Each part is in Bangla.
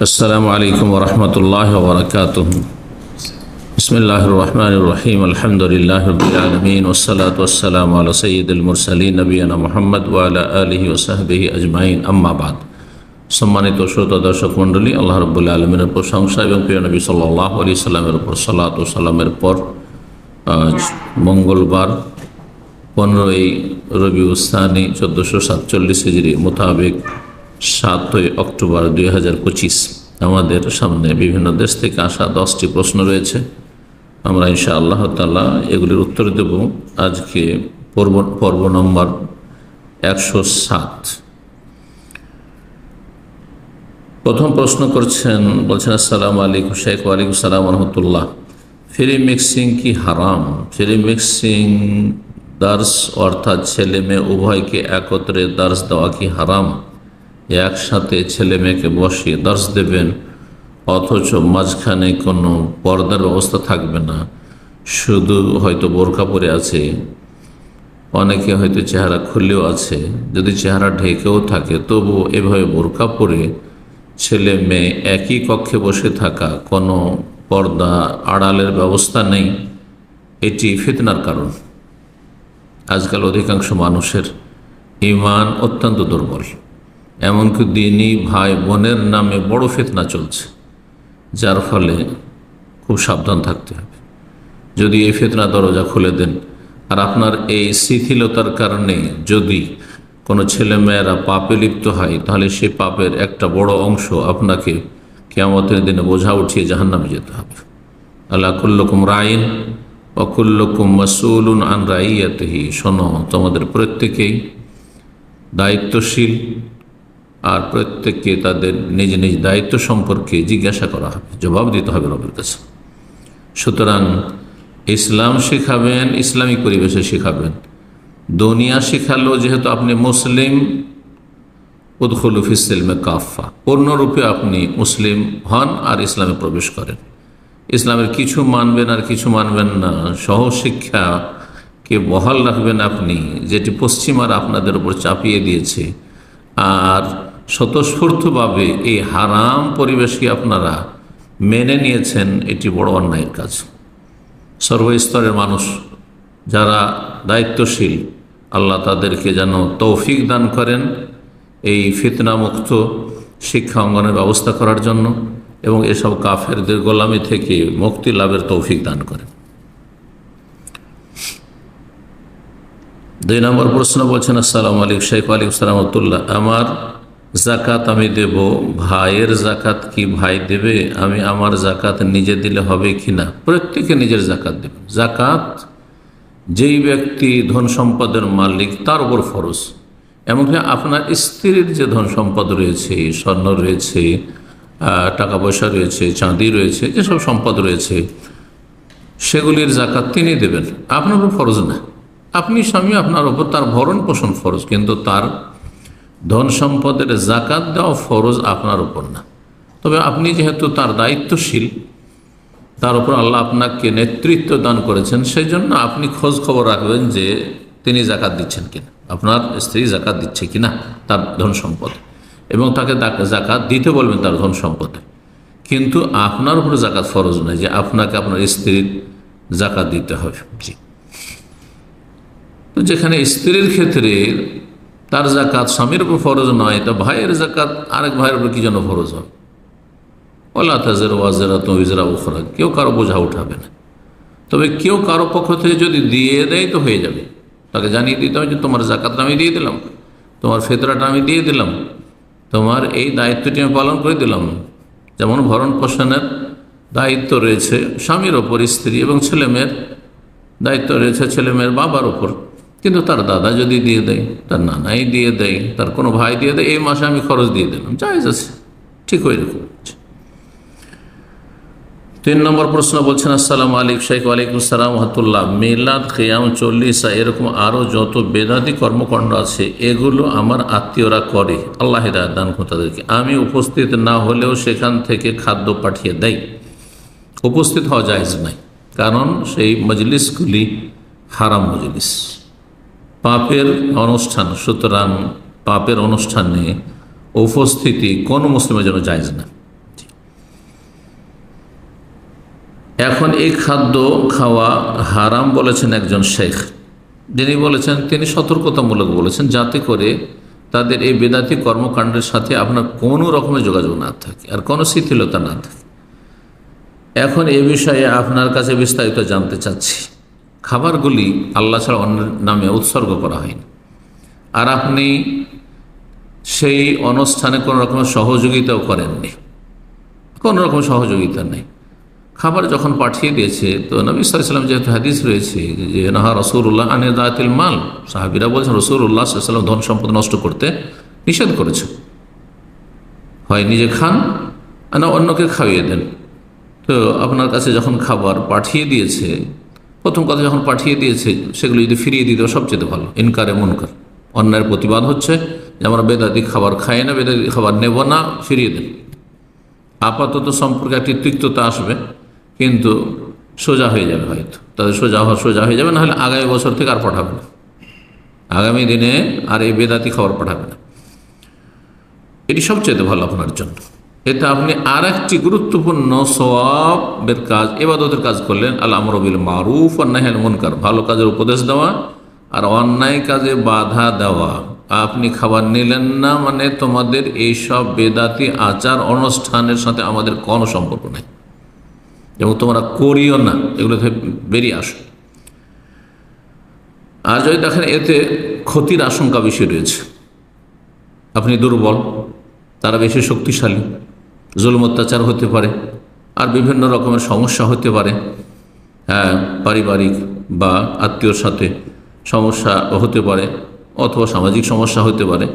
السلام عليكم ورحمة الله وبركاته بسم الله الرحمن الرحيم الحمد لله رب العالمين والصلاة والسلام على سيد المرسلين نبينا محمد وعلى آله وصحبه أجمعين أما بعد সম্মানিত শ্রোতা দর্শক মণ্ডলী আল্লাহ রবুল্লা আলমিনের প্রশংসা এবং প্রিয় নবী সাল্লাহ আলি সাল্লামের উপর সালাত ও সাল্লামের পর আজ মঙ্গলবার পনেরোই রবি উস্তানি চোদ্দোশো সাতচল্লিশ হিজড়ি মোতাবেক সাতই অক্টোবর দুই হাজার পঁচিশ। আমাদের সামনে বিভিন্ন দেশ থেকে আসা দশটি প্রশ্ন রয়েছে। আমরা ইনশা আল্লাহ তালা এগুলির উত্তর দেব। আজকে পর্ব পর্ব নম্বর একশো সাত। প্রথম প্রশ্ন করছেন, বলছেন, আসসালামু আলাইকুম শেখ, ওয়ালাইকুম সালাম রহমতুল্লাহ। ফ্রি মিক্সিং কি হারাম? ফ্রি মিক্সিং দার্স অর্থাৎ ছেলে মেয়ে উভয়কে একত্রে দার্স দেওয়া কি হারাম? একসাথে ছেলে মেয়েকে বসিয়ে দার্স দেবেন, অথচ মাঝখানে কোনো পর্দার ব্যবস্থা থাকবে না। শুধু হয়তো বোরকা পরে আছে। অনেকে হয়তো চেহারা খুললেও আছে। যদি চেহারা ঢেকেও থাকে তবু এভাবে বোরকা পরে ছেলে মেয়ে একই কক্ষে বসে থাকা কোনো পর্দা আড়ালের ব্যবস্থা নেই, এটি ফিতনার কারণ। আজকাল অধিকাংশ মানুষের ইমান অত্যন্ত দুর্বল। এমনকি দিনই ভাই বোনের নামে বড় ফেতনা চলছে, যার ফলে খুব সাবধান থাকতে হবে। যদি এই ফেতনা দরজা খুলে দেন, আর আপনার এই শিথিলতার কারণে যদি কোনো ছেলেমেয়েরা পাপে লিপ্ত হয়, তাহলে সে পাপের একটা বড় অংশ আপনাকে কেয়ামতের দিনে বোঝা উঠিয়ে জাহান্নামে যেতে হবে। আল্লাহ কুল্লকুম রাইন অকুল্লকুম মাসুলুন আন রাইয়াতেহি। শোনো, তোমাদের প্রত্যেকেই দায়িত্বশীল আর প্রত্যেককে তাদের নিজ নিজ দায়িত্ব সম্পর্কে জিজ্ঞাসা করা হবে, জবাব দিতে হবে রবের কাছে। সুতরাং ইসলাম শেখাবেন, ইসলামিক পরিবেশে শেখাবেন। দুনিয়া শেখালো যেহেতু আপনি মুসলিম। উদ্খুলুফিসলমে কাফা পূর্ণরূপে আপনি মুসলিম হন আর ইসলামে প্রবেশ করেন। ইসলামের কিছু মানবেন আর কিছু মানবেন না। সহশিক্ষাকে বহাল রাখবেন আপনি, যেটি পশ্চিমার আপনাদের উপর চাপিয়ে দিয়েছে। আর স্বতঃস্ফূর্তভাবে এই হারাম পরিবেশকে আপনারা মেনে নিয়েছেন, এটি বড় অন্যায়ের কাজ। সর্বস্তরের মানুষ যারা দায়িত্বশীল, আল্লাহ তাদেরকে যেন তৌফিক দান করেন এই ফিতনামুক্ত শিক্ষা অঙ্গনের ব্যবস্থা করার জন্য এবং এসব কাফেরদের গোলামি থেকে মুক্তি লাভের তৌফিক দান করেন। দুই নম্বর প্রশ্ন বলছেন, আসসালাম আলিক শেখ আলিক সালামতুল্লাহ। আমার জাকাত আমি দেব, ভাইয়ের জাকাত কি ভাই দেবে? আমি আমার জাকাত নিজে দিলে হবে কি না প্রত্যেকে নিজের জাকাত দেবে। জাকাত যেই ব্যক্তি ধন সম্পদের মালিক, তার উপর ফরজ। এমনকি আপনার স্ত্রীর যে ধন সম্পদ রয়েছে, স্বর্ণ রয়েছে টাকা পয়সা রয়েছে, চাঁদি রয়েছে, যেসব সম্পদ রয়েছে, সেগুলির জাকাত তিনি দেবেন। আপনার উপর ফরজ না। আপনি স্বামী, আপনার ওপর তার ভরণ পোষণ ফরজ, কিন্তু তার ধন সম্পদের জাকাত দেওয়া ফরজ আপনার উপর না। তবে আপনি যেহেতু তার দায়িত্বশীল, তার উপর আল্লাহ আপনাকে নেতৃত্ব দান করেছেন সেই জন্য আপনি খোঁজ খবর রাখবেন যে তিনি জাকাত দিচ্ছেন কিনা। আপনার স্ত্রী জাকাত দিচ্ছে কিনা তার ধন সম্পদ। এবং তাকে জাকাত দিতে বলবেন তার ধন সম্পদে। কিন্তু আপনার উপরে জাকাত ফরজ নয় যে আপনাকে আপনার স্ত্রীর জাকাত দিতে হবে। জি। তো যেখানে স্ত্রীর ক্ষেত্রে তার জাকাত স্বামীর উপর ফরজ নয় তা ভাইয়ের জাকাত, আরেক ভাইয়ের উপর কি যেন ফরজ হবে ওলা তাজের ওয়াজেরা তো ইজরা উখরা, কেউ কারও বোঝা উঠাবে না। তবে কেউ কারও পক্ষ থেকে যদি দিয়ে দেয় তো হয়ে যাবে। তাকে জানিয়ে দিতে হবে যে তোমার জাকাতটা আমি দিয়ে দিলাম, তোমার ফেতরাটা আমি দিয়ে দিলাম, তোমার এই দায়িত্বটি আমি পালন করে দিলাম। যেমন ভরণ পোষণের দায়িত্ব রয়েছে স্বামীর ওপর, স্ত্রী এবং ছেলেমেয়ের দায়িত্ব রয়েছে ছেলেমেয়ের বাবার ওপর। কিন্তু তার দাদা যদি দিয়ে দেয়, তার নানাই দিয়ে দেয়, তার কোনো ভাই দিয়ে দেয়, এই মাসে আমি খরচ দিয়ে দিলাম। জায়জ আছে। ঠিক ওই রকম তিন নম্বর প্রশ্ন বলছেন, আসসালাম আলিক শেখ আলাইকুম সালাম হাতুল্লাহ মিলাদ, খেয়াম, চল্লিশা, এরকম আরও যত বেদাতি কর্মকাণ্ড আছে, এগুলো আমার আত্মীয়রা করে। আল্লাহ দান তাদেরকে। আমি উপস্থিত না হলেও সেখান থেকে খাদ্য পাঠিয়ে দেয় উপস্থিত হওয়া যায় নাই। কারণ সেই মজলিসগুলি হারাম মজলিস। পাপের অনুষ্ঠান, সুতরাং পাপের অনুষ্ঠানে উপস্থিতি কোনো মুসলিমের জন্য যায় না। এখন এই খাদ্য খাওয়া হারাম বলেছেন একজন শেখ। যিনি বলেছেন, তিনি সতর্কতামূলক বলেছেন, যাতে করে তাদের এই বেদাতি কর্মকাণ্ডের সাথে আপনার কোনো রকমের যোগাযোগ না থাকে আর কোনো শিথিলতা না থাকে। এখন এ বিষয়ে আপনার কাছে বিস্তারিত জানতে চাচ্ছি। খাবারগুলি আল্লাহ ছাড়া অন্যের নামে উৎসর্গ করা হয়নি। আর আপনি সেই অনুষ্ঠানে কোনো রকমের সহযোগিতাও করেননি। কোনো রকম সহযোগিতা নেই। খাবার যখন পাঠিয়ে দিয়েছে, তো নবী সাল্লাম যেহেতু হাদিস রয়েছে যে, নাহা রসুল্লাহ আনে দাতিল মাল। সাহাবিরা বলছেন রসুল্লাহ সাল্লাম ধন সম্পদ নষ্ট করতে নিষেধ করেছে। হয় নিজে খান না অন্যকে খাইয়ে দেন। তো আপনার কাছে যখন খাবার পাঠিয়ে দিয়েছে প্রথম কথা যখন পাঠিয়ে দিয়েছে, সেগুলো যদি ফিরিয়ে দিতে সবচেয়ে ভালো। ইনকারে মনকার। অন্যায়ের প্রতিবাদ হচ্ছে যে আমরা বেদাতি খাবার খাই না, বেদাতি খাবার নেব না, ফিরিয়ে দেন। আপাতত সম্পর্কে একটি তিক্ততা আসবে, কিন্তু সোজা হয়ে যাবে হয়তো। তাদের সোজা হওয়া সোজা হয়ে যাবে, নাহলে আগামী বছর থেকে আর পাঠাবে না। আগামী দিনে আর এই বেদাতি খাবার পাঠাবে না। এটি সবচেয়ে ভালো আপনার জন্য। এতে আপনি আর একটি গুরুত্বপূর্ণ সওয়াবের কাজ এবাদতের কাজ করলেন আল আমরবিল মারুফ অন্যায় মনকার। ভালো কাজের উপদেশ দেওয়া আর অন্যায় কাজে বাধা দেওয়া। আপনি খাবার নিলেন না মানে তোমাদের এইসব বেদাতি আচার অনুষ্ঠানের সাথে আমাদের কোনো সম্পর্ক নেই। এবং তোমরা করিও না, এগুলো বেরিয়ে আসো। আর যদি দেখেন এতে ক্ষতির আশঙ্কা বেশি রয়েছে। আপনি দুর্বল, তারা বেশি শক্তিশালী। জুলম অত্যাচার হতে পারে আর বিভিন্ন রকমের সমস্যা হতে পারে। হ্যাঁ পারিবারিক বা আত্মীয়র সাথে সমস্যা হতে পারে অথবা সামাজিক সমস্যা হতে পারে।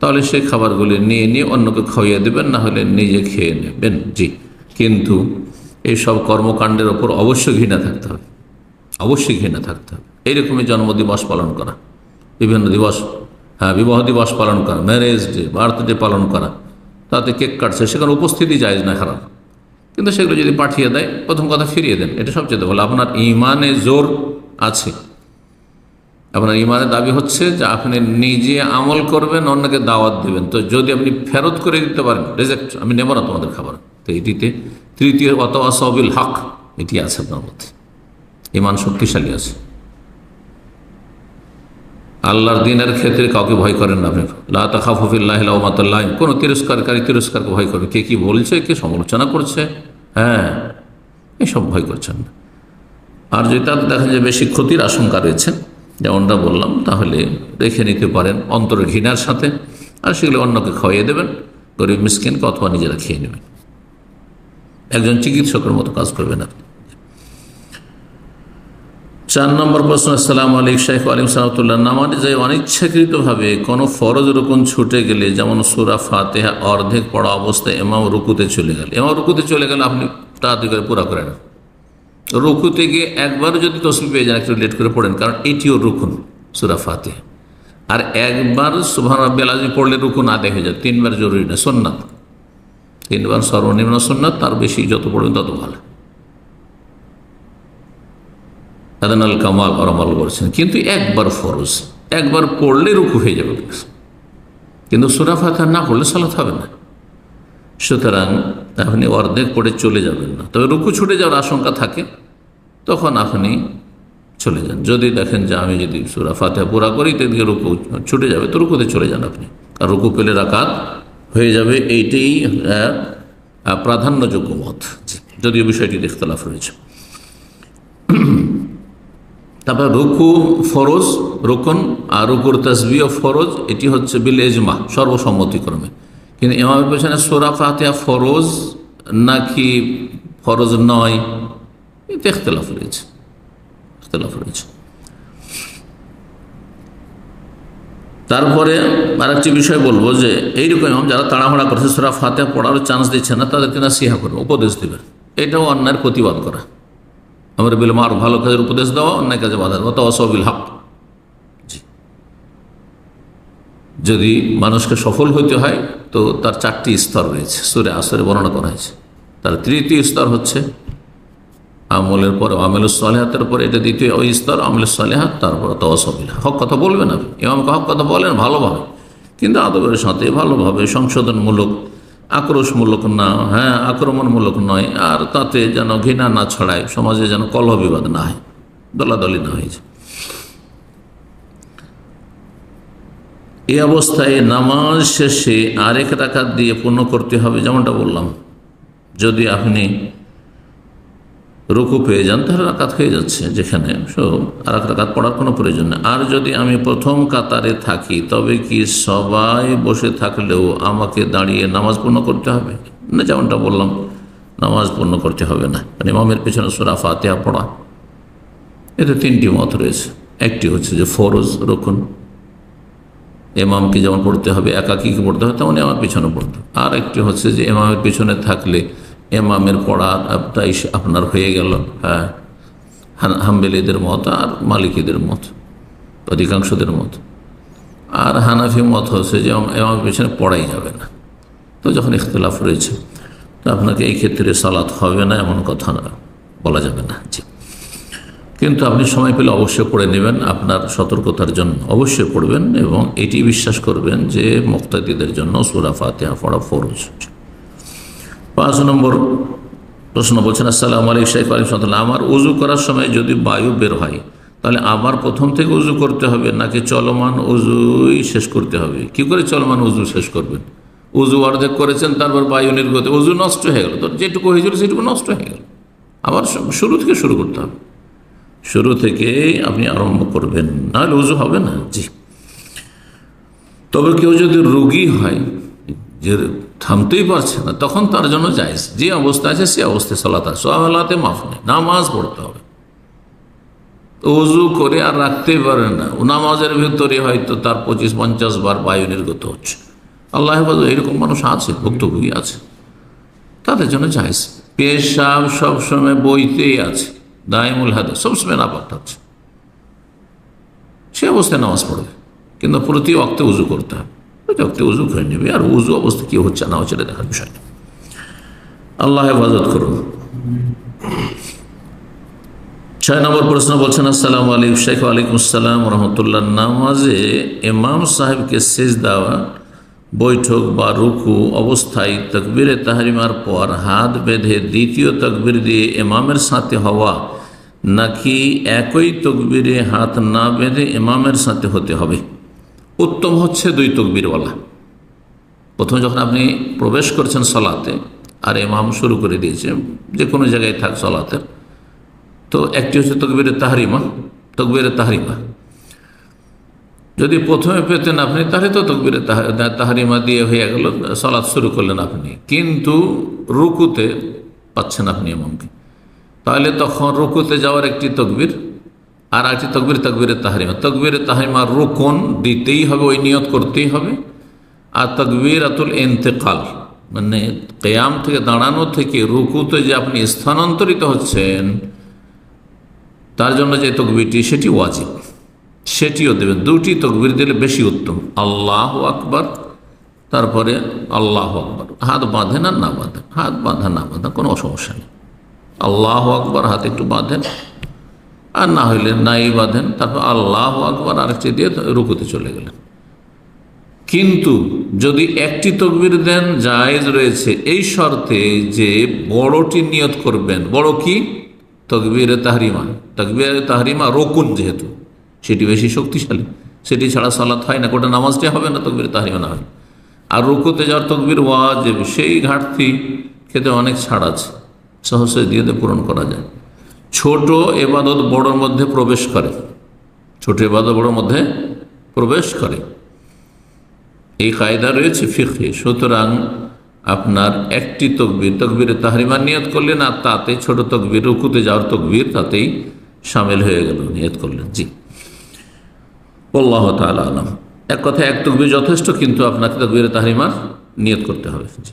তাহলে সেই খাবারগুলি নিয়ে নিয়ে অন্যকে খাইয়ে দেবেন, না হলে নিজে খেয়ে নেবেন। জি, কিন্তু এই সব কর্মকাণ্ডের ওপর অবশ্যই ঘৃণা থাকতে হবে। অবশ্যই ঘৃণা থাকতে হবে। এইরকমই জন্মদিবস পালন করা। বিভিন্ন দিবস হ্যাঁ বিবাহ দিবস পালন করা। ম্যারেজ ডে বার্থডে পালন করা। তাতে কেক কাটছে, সেখানে উপস্থিতি যায় না খারাপ। কিন্তু সেগুলো যদি পাঠিয়ে দেয়, প্রথম কথা ফিরিয়ে দেন। এটা সবচেয়ে ভালো। আপনার ইমানে জোর আছে। আপনার ইমানের দাবি হচ্ছে যে আপনি নিজে আমল করবেন, অন্যকে দাওয়াত দেবেন। তো যদি আপনি ফেরত করে দিতে পারেন, রেজেক্ট, আমি নেব না তোমাদের খাবার। তো এটিতে তৃতীয় অথবা সবিল হক, এটি আছে আপনার মধ্যে। ইমান শক্তিশালী আছে। আল্লাহর দিনের ক্ষেত্রে কাউকে ভয় করেন না আপনি। লাফিল্লাহমাতাল্লাহ কোনো তিরস্কারকারী তিরস্কারকে ভয় করবে। কে কি বলছে, কে সমালোচনা করছে? হ্যাঁ এসব ভয় করছেন না। আর যদি তাদের দেখেন যে বেশি ক্ষতির আশঙ্কা রয়েছে যেমনটা বললাম, তাহলে রেখে নিতে পারেন অন্তরের ঘৃণার সাথে। আর সেগুলো অন্যকে খাওয়াইয়ে দেবেন, গরিব মিসকিনকে অথবা নিজেরা খেয়ে নেবেন। একজন চিকিৎসকের মতো কাজ করবেন আপনি। চার নম্বর প্রশ্ন, আসসালাম আলিক শাহ আলিম সাহতুল্লাহ নামাজ যে অনিচ্ছাকৃতভাবে কোনো ফরজ রুকুন ছুটে গেলে, যেমন সুরা ফাতেহা অর্ধেক পড়া অবস্থায় এমাম রুকুতে চলে গেল। এমাম রুকুতে চলে গেলে আপনি তাড়াতাড়ি করে পুরা করেন রুকুতে গিয়ে একবার যদি তসবি পেয়ে যান, একটু লেট করে পড়েন, কারণ এটিও রুকুন, সুরা ফাতেহা। আর একবার সুভান আজমি পড়লে রুকুন আদায় হয়ে যায়, তিনবার জরুরি না সোননাথ তিনবার সর্বনিম্ন সোননাথ তার বেশি যত পড়বেন তত ভালো। আদানাল কামাল অরমাল করছেন। কিন্তু একবার ফরজ, একবার পড়লে রুকু হয়ে যাবে। কিন্তু সুরা ফাতা না পড়লে সালাত হবে না। সুতরাং আপনি অর্ধেক পড়ে চলে যাবেন না। তবে রুকু ছুটে যাওয়ার আশঙ্কা থাকে, তখন আপনি চলে যান। যদি দেখেন যে আমি যদি সুরা ফাতেহা পুরা করি তেদিকে রুকু ছুটে যাবে, তো রুকুতে চলে যান আপনি। আর রুকু পেলে রাকাত হয়ে যাবে, এইটাই প্রাধান্যযোগ্য মত। যদিও বিষয়টি দেখতে লাভ রয়েছে। তারপর রুকু ফরজ, রুকন আর রুকুর তসবিও ফরজ, এটি হচ্ছে বিল এজমা সর্বসম্মতিক্রমে। কিন্তু এমামের পেছনে সোরা ফাতেহা ফরজ নাকি ফরজ নয়? এতে ইখতলাফ রয়েছে। ইখতলাফ রয়েছে। তারপরে আরেকটি বিষয় বলব যে, এইরকম যারা তাড়াহুড়া করছে, সোরা ফাতেহা পড়ারও চান্স দিচ্ছে না, তাদেরকে না সিহা করবে, উপদেশ দেবেন এটাও অন্যায়ের প্রতিবাদ করা। আমরা বিল মার ভালো কাজের উপদেশ দেওয়া অন্যায় কাজে বাধা দেওয়া তো অসবিল হক। যদি মানুষকে সফল হইতে হয়, তো তার চারটি স্তর রয়েছে। সুরে আসরে বর্ণনা করা হয়েছে। তার তৃতীয় স্তর হচ্ছে আমলের পরে আমেল সালেহাতের পরে এটা দ্বিতীয় ওই স্তর আমলের সালেহাত, তারপর তো অসবিল হক। কথা বলবেন আপনি? এমামকে হক কথা বলেন ভালোভাবে কিন্তু আদবের সাথে ভালোভাবে সংশোধনমূলক আক্রোশমূলক না হ্যাঁ আক্রমণমূলক নয়, আর তাতে যেন ঘৃণা না ছড়ায়, সমাজে যেন কলহ বিবাদ না হয়, দলাদলি না হয়েছে এই অবস্থায় নামাজ শেষে আরেক রাখাত দিয়ে পূর্ণ করতে হবে, যেমনটা বললাম। যদি আপনি রুকু পেয়ে যান, তাহলে রাকাত হয়ে যাচ্ছে যেখানে। সব আর এক রাকাত পড়ার কোনো প্রয়োজন নেই। আর যদি আমি প্রথম কাতারে থাকি, তবে কি সবাই বসে থাকলেও আমাকে দাঁড়িয়ে নামাজ পূর্ণ করতে হবে? না, যেমনটা বললাম, নামাজ পূর্ণ করতে হবে না। মানে ইমামের পেছনে সুরা ফাতেহা পড়া। এতে তিনটি মত রয়েছে। একটি হচ্ছে যে ফরজ রকুন। এমামকে যেমন পড়তে হবে, একাকিকে পড়তে হবে তেমনই আমার পিছনে পড়তে। আর একটি হচ্ছে যে এমামের পিছনে থাকলে এমামের পড়াটাই আপনার হয়ে গেল। হ্যাঁ। হাম্বেলিদের মত আর মালিকীদের মত, অধিকাংশদের মত। আর হানাফি মত হচ্ছে যে এমাম- এমামের পিছনে পড়াই যাবে না। তো যখন ইখতলাফ রয়েছে, তো আপনাকে এই ক্ষেত্রে সালাত হবে না, এমন কথা না, বলা যাবে না। জি। কিন্তু আপনি সময় পেলে অবশ্যই পড়ে নেবেন, আপনার সতর্কতার জন্য অবশ্যই পড়বেন এবং এটি বিশ্বাস করবেন যে মুক্তাদিদের জন্য সুরা ফাতেহা পড়া ফরজ। পাঁচ নম্বর প্রশ্ন বলছেন, আসসালাম আলাইক শেখ আলিম সাল্লাম আমার উজু করার সময় যদি বায়ু বের হয়, তাহলে আবার প্রথম থেকে উজু করতে হবে নাকি চলমান উজুই শেষ করতে হবে? কি করে চলমান উজু শেষ করবেন? উজু অর্ধেক করেছেন, তারপর বায়ু নির্গত, উজু নষ্ট হয়ে গেল। তো যেটুকু হয়েছিল সেটুকু নষ্ট হয়ে গেল। আবার শুরু থেকে শুরু করতে হবে। শুরু থেকে আপনি আরম্ভ করবেন। নাহলে উজু হবে না। জি। তবে কেউ যদি রোগী হয়, যে থামতেই পারছে না। তখন তার জন্য যায় যে অবস্থা আছে সে অবস্থায় সলাত সলাতে মাফ নেই। নামাজ পড়তে হবে। উজু করে আর রাখতেই পারে না। নামাজের ভেতরে হয়তো তার পঁচিশ, পঞ্চাশ বার বায়ু নির্গত হচ্ছে। আল্লাহ এরকম মানুষ আছে, ভুক্তভোগী আছে। তাদের জন্য চাইছ পেশাব সবসময় বইতেই আছে। দায়মুল হাদে, সবসময় না পাঠাচ্ছে সে অবস্থায় নামাজ পড়বে। কিন্তু প্রতি অক্তে উজু করতে হবে। প্রতি অক্তে উজু করে নেবে। আর উজু অবস্থা কি হচ্ছে না হচ্ছে দেখার বিষয় না। আল্লাহ হেফাজত করুন ছয় নম্বর প্রশ্ন বলছেন, আসসালামু আলাইকুম শেখ, ওয়ালাইকুম আসসালাম রহমতুল্লাহ নামাজে ইমাম সাহেবকে শেষ দেওয়া বৈঠক বা রুকু অবস্থায় তকবিরে তাহারিমার পর হাত বেঁধে দ্বিতীয় তকবির দিয়ে ইমামের সাথে হওয়া, নাকি একই তকবিরে হাত না বেঁধে ইমামের সাথে হতে হবে? উত্তম হচ্ছে দুই তকবিরওয়ালা। প্রথমে যখন আপনি প্রবেশ করছেন সলাতে, আর এমাম শুরু করে দিয়েছে, যে কোনো জায়গায় থাক সলাতের, তো একটি হচ্ছে তকবিরে তাহারিমা তকবিরে তাহারিমা। যদি প্রথমে পেতেন আপনি, তাহলে তো তকবিরে তাহারিমা দিয়ে হয়ে গেল, সলাৎ শুরু করলেন আপনি। কিন্তু রুকুতে পাচ্ছেন আপনি এমনকি তাহলে তখন রুকুতে যাওয়ার একটি তকবির আর একটি তকবির, তকবিরে তাহারিমা। তকবিরে তাহারিমা রুকন দিতেই হবে, ওই নিয়ত করতেই হবে। আর তকবির আতুল এন্তেকাল মানে কেয়াম থেকে দাঁড়ানো থেকে রুকুতে যে আপনি স্থানান্তরিত হচ্ছেন, তার জন্য যে তকবিরটি, সেটি ওয়াজিব। সেটিও দেবেন। দুটি তকবির দিলে বেশি উত্তম। আল্লাহ আকবর, তারপরে আল্লাহ আকবর। হাত বাঁধেন আর না বাঁধেন। হাত বাঁধা, না বাঁধা, কোনো সমস্যা নেই। আল্লাহ আকবর, হাত একটু বাঁধেন। আর না হইলে নাই বাঁধেন, তারপর আল্লাহ আকবর আরেকটি দিয়ে রুকুতে চলে গেলেন। কিন্তু যদি একটি তকবির দেন, জায়েজ রয়েছে এই শর্তে যে বড়টি নিয়ত করবেন। বড় কি? তকবিরে তাহরিমা। তকবিরে তাহরিমা রকুন যেহেতু, সেটি বেশি শক্তিশালী। সেটি ছাড়া সালাত হয় না, গোটা নামাজটি হবে না, তকবির তাহরিমা না হয়। আর রুকুতে যাওয়ার তকবির ওয়াজেব, সেই ঘাটতি খেতে অনেক ছাড় আছে। সহসে দিয়ে পূরণ করা যায়। ছোট এবাদত বড়োর মধ্যে প্রবেশ করে। ছোট এবাদত বড়োর মধ্যে প্রবেশ করে। এই কায়দা রয়েছে ফিখে সুতরাং আপনার একটি তকবির, তকবিরে তাহরিমা নিয়ত করলেন আর তাতে ছোট তকবির, রুকুতে যাওয়ার তকবির তাতেই সামিল হয়ে গেল, নিয়ত করলেন। জি। আল্লাহ আলম। এক কথায় এক তকবির যথেষ্ট, কিন্তু আপনাকে তকবিরে তাহরিমার নিয়ত করতে হবে। জি।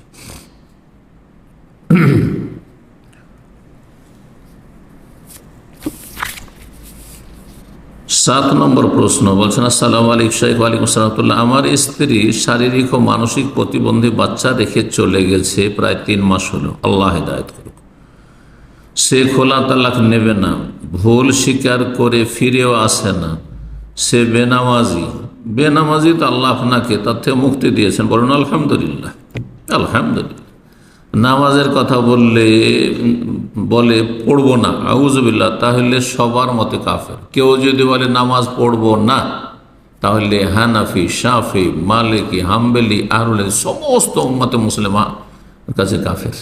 সাত নম্বর প্রশ্ন বলছেন, আসসালাম আলিক শেখ আলিকুম সালামতুল্লাহ আমার স্ত্রী শারীরিক ও মানসিক প্রতিবন্ধী বাচ্চা রেখে চলে গেছে প্রায় তিন মাস হলো। আল্লাহ হেদায়ত করুক। সে খোলা তালাক নেবে না, ভুল স্বীকার করে ফিরেও আসে না। সে বেনামাজি বেনামাজি তো আল্লাহ আপনাকে তার থেকে মুক্তি দিয়েছেন। বলুন, আলহামদুলিল্লাহ। আলহামদুলিল্লাহ। নামাজের কথা বললে, বলে পড়ব না। আউজবিল্লা তাহলে সবার মতে কাফের। কেউ যদি বলে নামাজ পড়ব না, তাহলে হানাফি, শাফি, মালিকি, হাম্বেলি আহরুল সমস্ত উম্মতে মুসলিমা কাছে কাফের।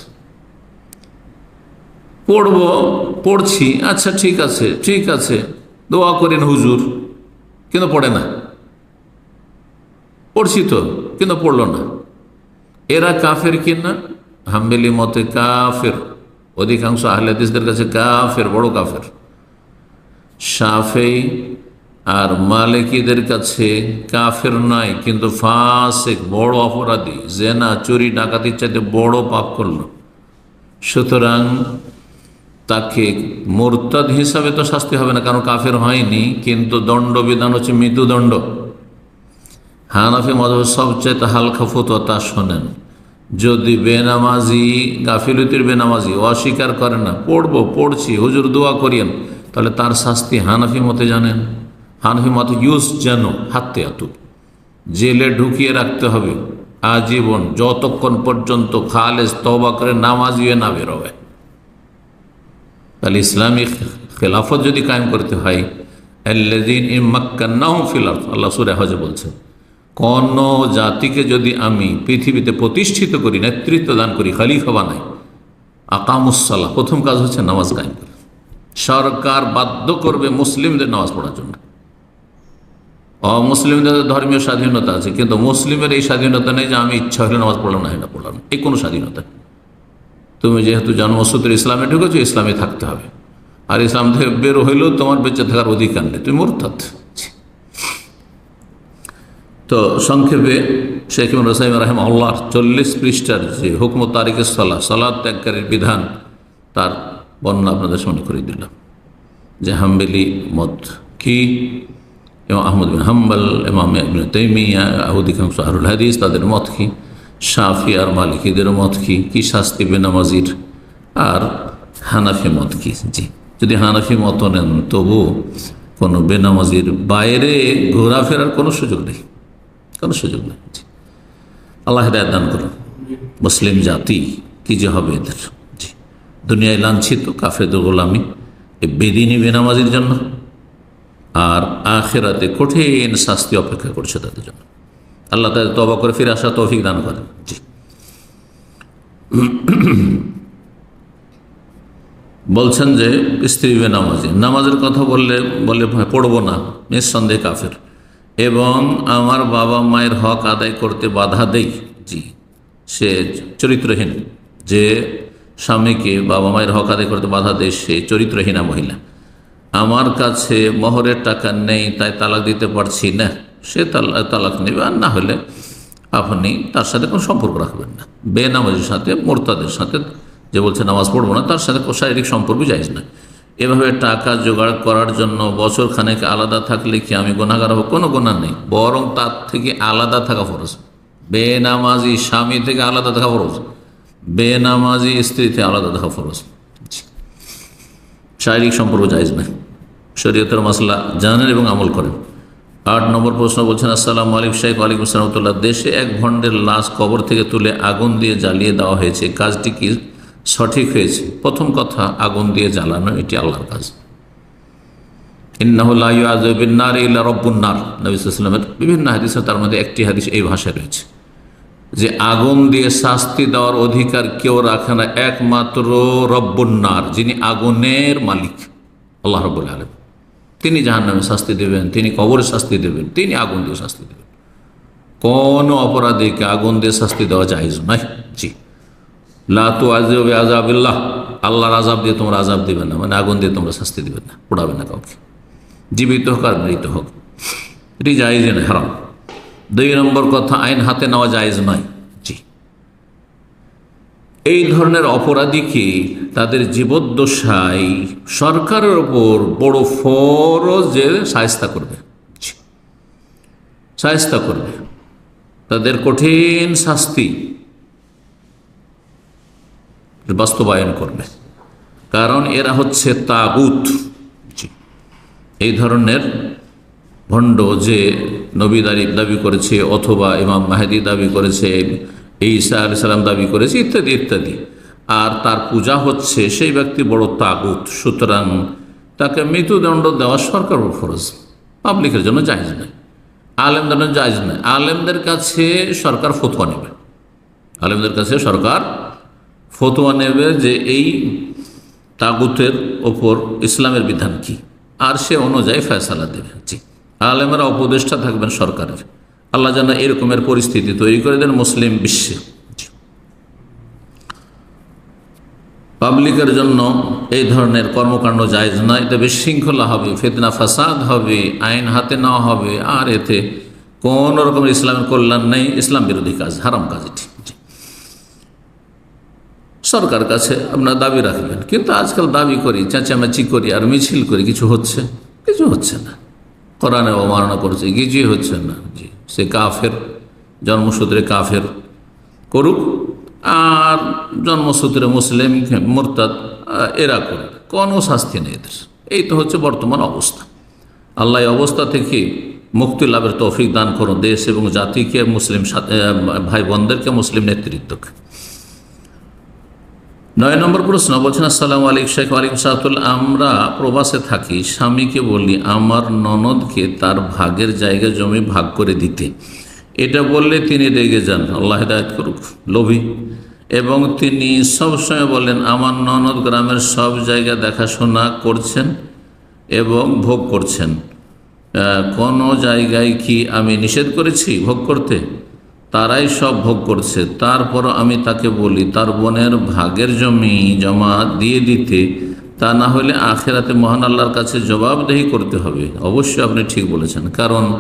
পড়ব, পড়ছি আচ্ছা ঠিক আছে ঠিক আছে, দোয়া করেন হুজুর, কিন্তু পড়ে না। পড়ছি তো, কিন্তু পড়ল না। এরা কাফের কিনা হাম্বেলি মতে কাফের। অধিকাংশ আহলাদিসদের কাছে কাফের, বড় কাফের। সাফেই আর মালিকীদের কাছে কাফের নাই, কিন্তু ফাসেক, বড় অপরাধী, জেনা, চুরি, ডাকাতির চাইতে বড় পাপ করল। সুতরাং তাকে মোরতাদ হিসাবে তো শাস্তি হবে না, কারণ কাফের হয়নি, কিন্তু দণ্ডবিধান হচ্ছে মৃত্যুদণ্ড। হানাফি মধব সবচেয়ে হালকা ফতুয়া তা শোনেন। যদি বেনামাজি, গাফিলতির বেনামাজি, অস্বীকার করে না, পড়ব, পড়ছি, হুজুর দোয়া করিয়েন, তাহলে তার শাস্তি হানাফি মতে জানেন। হানাফি মতে ইউজ যেন হাতে আতু। জেলে ঢুকিয়ে রাখতে হবে, আজীবন যতক্ষণ পর্যন্ত খালেজ তবা করে নামাজিয়ে না বেরোবে তাহলে ইসলামিক খেলাফত যদি কায়েম করতে হয় ফিলার আল্লাহ সুরে হজে বলছেন কোন জাতিকে যদি আমি পৃথিবীতে প্রতিষ্ঠিত করি, নেতৃত্ব দান করি, খালিফা বানাই আকামুসাল্লাহ প্রথম কাজ হচ্ছে নামাজ করা। সরকার বাধ্য করবে মুসলিমদের নামাজ পড়ার জন্য। অমুসলিমদের ধর্মীয় স্বাধীনতা আছে, কিন্তু মুসলিমের এই স্বাধীনতা নেই যে আমি ইচ্ছা হলে নামাজ পড়লাম, না না পড়লাম। এই কোনো স্বাধীনতা তুমি যেহেতু জন্মসূত্রে ইসলামে ঢুকেছো, ইসলামে থাকতে হবে। আর ইসলাম থেকে বের হইলেও তোমার বেঁচে থাকার অধিকার নেই। তুমি মোরতাদ তো সংক্ষেপে শেখ ইমন রসাইম রাহেম আল্লাহর চল্লিশ পৃষ্ঠার যে হুকম তারিখের সলা সলাদ ত্যাগকারীর বিধান, তার বর্ণনা আপনাদের সামনে করে দিলাম। যে হাম্বেলি মত কি? এবং আহমদ বিন হাম্বল এমাম তৈমিয়া অধিকাংশ আহরুল হাদিস, তাদের মত কি? শাফি আর মালিকীদের মত কি? কি শাস্তি বেনামাজির আর হানাফি মত কি? জি, যদি হানাফি মত নেন, তবু কোনো বেনামাজির বাইরে ঘোরাফেরার কোনো সুযোগ নেই। কোনো সুযোগ নেই। আল্লাহ হেদায়ত দান করুন। মুসলিম জাতি কি যে হবে এদের? জি। দুনিয়ায় লাঞ্ছিত কাফেদের গোলামি, এ বেদিনী বেনামাজির জন্য আর আখেরাতে কঠিন শাস্তি অপেক্ষা করছে তাদের জন্য। আল্লাহ তাদের তবা করে ফিরে আসা তৌফিক দান করেন। জি। বলছেন যে স্ত্রী বেনামাজি। নামাজের কথা বললে বলে পড়ব না, নিঃসন্দেহে কাফের। এবং আমার বাবা মায়ের হক আদায় করতে বাধা দেই। জি, সে চরিত্রহীন। যে স্বামীকে বাবা মায়ের হক আদায় করতে বাধা দেয়, সে চরিত্রহীনা মহিলা। আমার কাছে মহরের টাকা নেই, তাই তালাক দিতে পারছি না। সে তালা- তালাক নেবে, আর না হলে আপনি তার সাথে কোনো সম্পর্ক রাখবেন না। বেনামাজির সাথে, মোরতাদের সাথে যে বলছে নামাজ পড়ব না, তার সাথে শারীরিক সম্পর্ক যাইজ না। এভাবে টাকা জোগাড় করার জন্য বছর খানেক আলাদা থাকলে কি আমি গোনাগার হব? কোনো গোনা নেই। বরং তার থেকে আলাদা থাকা ফরজ। বেনামাজি স্বামী থেকে আলাদা থাকা ফরজ। বেনামাজি স্ত্রী থেকে আলাদা থাকা ফরজ। শারীরিক সম্পর্ক জায়জ না শরীয়তের মশলা জানেন এবং আমল করেন। আট নম্বর প্রশ্ন বলছেন, আসসালাম আলাইকুম শেখ আলাইকুম সালামতুল্লাহ দেশে এক ভণ্ডের লাশ কবর থেকে তুলে আগুন দিয়ে জ্বালিয়ে দেওয়া হয়েছে। কাজটি কি? সঠিক হয়েছে। প্রথম কথা, আগুন দিয়ে জ্বালানো, এটি আল্লাহর কাজ। ইন্নাহুল্লাহ ইল্লা রব্বুন্নার নবীলামের বিভিন্ন হাদিসে তার মধ্যে একটি হাদিস এই ভাষায় রয়েছে। যে আগুন দিয়ে শাস্তি দেওয়ার অধিকার কেউ রাখে না, একমাত্র রব্বুন্নার যিনি আগুনের মালিক। আল্লাহ রব্বুল আলম তিনি জাহান নামে শাস্তি দেবেন, তিনি কবরে শাস্তি দেবেন, তিনি আগুন দিয়ে শাস্তি দেবেন। কোনো অপরাধীকে আগুন দিয়ে শাস্তি দেওয়া জাহিজ নয়। জি লাতু আজবে আজাবিল্লাহ আল্লাহর আজাব দিয়ে তোমরা আজাব দিবে না মানে আগুন দিয়ে তোমরা শাস্তি দিবে না পোড়াবে না কাউকে। জীবিত হোক আর মৃত হোক। এটি জায়েজ নয় হারাম। দুই নম্বর কথা, আইন হাতে নেওয়া জায়েজ নয়। জি। এই ধরনের অপরাধীকে তাদের জীবদ্দশায় সরকারের ওপর বড় ফরজে সায়স্তা করবে। সায়স্তা করবে। তাদের কঠিন শাস্তি বাস্তবায়ন করবে। কারণ এরা হচ্ছে তাগুত। এই ধরনের ভণ্ড যে নবী দাবি দাবি করেছে অথবা ইমাম মাহেদি দাবি করেছে, ঈসা আলি সাল্লাম দাবি করেছে, ইত্যাদি ইত্যাদি। আর তার পূজা হচ্ছে সেই ব্যক্তি বড় তাগুত। সুতরাং তাকে মৃত্যুদণ্ড দেওয়া সরকার ফরজ। পাবলিকের জন্য জায়জ নয়। আলেমদের জন্য জায়জ নয়। আলেমদের কাছে সরকার ফতোয়া নেবে। আলেমদের কাছে সরকার ফতোয়া নেবে যে এই তাগুতের ওপর ইসলামের বিধান কি? আর সে অনুযায়ী ফয়সালা দেবে। জি। আলেমেরা উপদেষ্টা থাকবেন সরকারের। আল্লাহ যেন এরকমের পরিস্থিতি তৈরি করে দেন মুসলিম বিশ্বে। পাবলিকের জন্য এই ধরনের কর্মকাণ্ড জায়জ নয় এতে বিশৃঙ্খলা হবে, ফেতনা ফাসাদ হবে, আইন হাতে নেওয়া হবে, আর এতে কোন রকমের ইসলামের কল্যাণ নেই, ইসলাম বিরোধী কাজ, হারাম কাজ এটি। সরকার কাছে আপনার দাবি রাখবেন। কিন্তু আজকাল দাবি করি, চেঁচামেচি করি আর মিছিল করি, কিছু হচ্ছে? কিছু হচ্ছে না। কোরআনে অবমাননা করছে, কিছুই হচ্ছে না। জি, সে কাফের, জন্মসূত্রে কাফের করুক আর জন্মসূত্রে মুসলিম, মোরতাদ এরা করুক। কোনো শাস্তি নেই এদের। এই তো হচ্ছে বর্তমান অবস্থা। আল্লাহ অবস্থা থেকে মুক্তি লাভের তৌফিক দান করুন, দেশ এবং জাতিকে, মুসলিম ভাই বোনদেরকে মুসলিম নেতৃত্বকে। নয় নম্বর প্রশ্ন বলছেন, আসসালামু আলাইকুম শেখ আলাইকুম সাহাতুল আমরা প্রবাসে থাকি, স্বামীকে বলি, আমার ননদকে তার ভাগের জায়গা জমি ভাগ করে দিতে। এটা বললে তিনি রেগে যান, আল্লাহ হেদায়ত করুক, লোভী। এবং তিনি সবসময় বলেন আমার ননদ গ্রামের সব জায়গা দেখাশোনা করছেন এবং ভোগ করছেন। কোনো জায়গায় কি আমি নিষেধ করেছি ভোগ করতে? তারাই সব ভোগ করছে। তারপর আমি তাকে বলি, তার বোনের ভাগের জমি জমা দিয়ে দিতে, তা না হলে আখেরাতে মহান আল্লাহর কাছে জবাবদেহি করতে হবে। অবশ্যই আপনি ঠিক বলেছেন। কারণ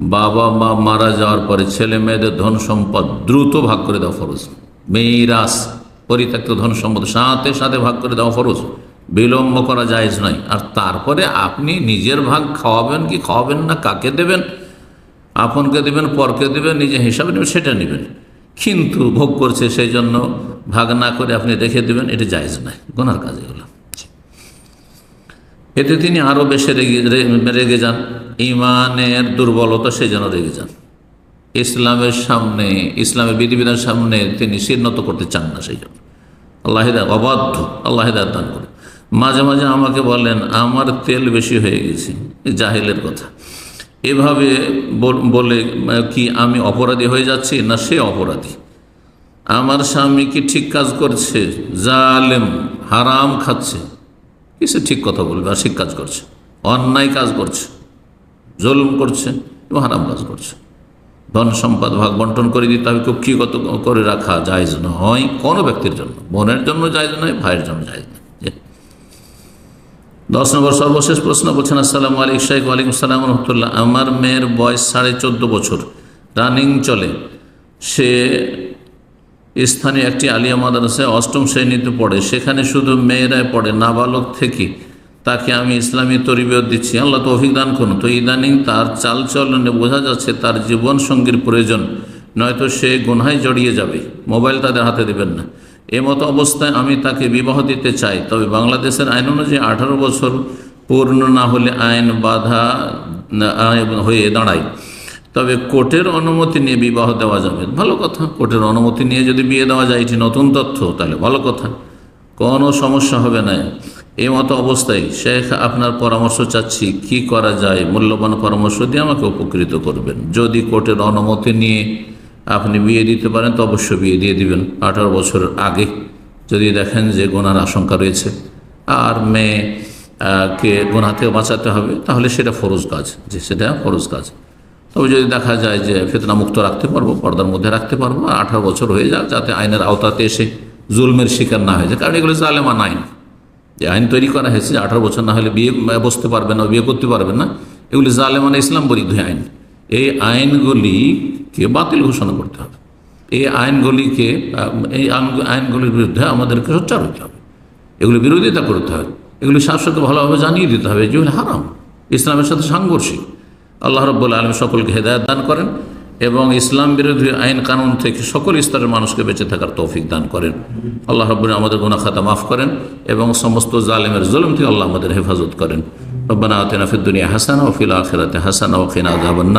বাবা মা মারা যাওয়ার পরে ছেলে মেয়েদের ধন সম্পদ দ্রুত ভাগ করে দেওয়া ফরজ। মেয়েরাস পরিত্যক্ত ধন সম্পদ সাথে সাথে ভাগ করে দেওয়া ফরজ। বিলম্ব করা জায়েজ নয়। আর তারপরে আপনি নিজের ভাগ খাওয়াবেন কি খাওয়াবেন না, কাকে দেবেন? আপনকে দেবেন, পরকে দেবেন, নিজে হিসাবে নেবেন, সেটা নেবেন। কিন্তু ভোগ করছে সেই জন্য ভাগ না করে আপনি রেখে দেবেন, এটা জায়েজ নয়, গোনার কাজ এগুলো। এতে তিনি আরও বেশি রেগে রেগে যান ইমানের দুর্বলতা সেই জন্য রেগে যান। ইসলামের সামনে, ইসলামের বিধিবিধানের সামনে তিনি শীর্ণত করতে চান না সেই জন্য। আল্লাহ হিদায় অবাধ্য আল্লাহিদা দান করে মাঝে মাঝে আমাকে বলেন, আমার তেল বেশি হয়ে গেছে, জাহিলের কথা। এভাবে বলে কি আমি অপরাধী হয়ে যাচ্ছি? না, সে অপরাধী। আমার স্বামী কি ঠিক কাজ করছে? জালেম, হারাম খাচ্ছে। কিসে ঠিক কথা বলবে? আর ঠিক কাজ করছে, অন্যায় কাজ করছে, জুলুম করছে এবং হারাম কাজ করছে। ধন সম্পদ ভাগ বন্টন করে দিতে হবে। কক্ষিগত করে রাখা জায়জ নয় কোনো ব্যক্তির জন্য। বোনের জন্য জায়জ নয়, ভাইয়ের জন্য জি। দশ নম্বর সর্বশেষ প্রশ্ন বলছেন, আসসালামু আলাইকুম শাইখ ওয়ালাইকুম সালাম রহমতুল্লাহ। আমার মেয়ের বয়স সাড়ে চোদ্দ বছর, রানিং চলে। সে স্থানীয় একটি আলিয়া মাদ্রাসায় অষ্টম শ্রেণীতে পড়ে। সেখানে শুধু মেয়েরাই পড়ে, নাবালক থেকে তাকে আমি ইসলামী তরিবিয়ত দিচ্ছি। আল্লাহ তো অভিজ্ঞান করুন। তো ইদানিং তার চালচলনে বোঝা যাচ্ছে তার জীবন সঙ্গীর প্রয়োজন, নয়তো সে গুনহায় জড়িয়ে যাবে। মোবাইল তাদের হাতে দেবেন না। এমতো অবস্থায় আমি তাকে বিবাহ দিতে চাই। তবে বাংলাদেশের আইন অনুযায়ী আঠারো বছর পূর্ণ না হলে আইন বাধা হয়ে দাঁড়ায়। তবে কোর্টের অনুমতি নিয়ে বিবাহ দেওয়া যাবে। ভালো কথা, কোর্টের অনুমতি নিয়ে যদি বিয়ে দেওয়া যায়, এটি নতুন তথ্য, তাহলে ভালো কথা। কোনো সমস্যা হবে না। এই মতো অবস্থায় শেখ, আপনার পরামর্শ চাচ্ছি, কি করা যায়? মূল্যবান পরামর্শ দিয়ে আমাকে উপকৃত করবেন। যদি কোর্টের অনুমতি নিয়ে আপনি বিয়ে দিতে পারেন, তো অবশ্যই বিয়ে দিয়ে দিবেন। আঠারো বছরের আগে যদি দেখেন যে গোনার আশঙ্কা রয়েছে, আর মেয়ে কে গোনা থেকে বাঁচাতে হবে, তাহলে সেটা ফরজ কাজ, যে সেটা ফরজ কাজ। তবে যদি দেখা যায় যে ফেতনা মুক্ত রাখতে পারব, পর্দার মধ্যে রাখতে পারব, আর আঠারো বছর হয়ে যাক, যাতে আইনের আওতাতে এসে জুলমের শিকার না হয়ে যায়। কারণ এগুলো জালেমান আইন। যে আইন তৈরি করা হয়েছে, যে আঠারো বছর না হলে বিয়ে বসতে পারবে না, বিয়ে করতে পারবে না, এগুলি জালেমান ইসলাম বরিদ্ধ আইন। এই আইনগুলিকে বাতিল ঘোষণা করতে হবে। এই আইনগুলিকে, এই আইনগুলির বিরুদ্ধে আমাদেরকে সোচ্চার হতে হবে। এগুলি বিরোধিতা করতে হবে। এগুলি শাসককে ভালোভাবে জানিয়ে দিতে হবে যেগুলি হারাম। ইসলামের সাথে সাংঘর্ষিক। আল্লাহ রব্বুল আলম সকলকে হেদায়ত দান করেন এবং ইসলাম বিরোধী আইন কানুন থেকে সকল স্তরের মানুষকে বেঁচে থাকার তৌফিক দান করেন। আল্লাহ রব্বুল আমাদের গুনা খাতা মাফ করেন এবং সমস্ত জালেমের জুলুম থেকে আল্লাহ আমাদের হেফাজত করেন। রব্বানা আতিনা ফিদ দুনিয়া হাসানা ও ফিল হাসানা ও খিনা আযাবান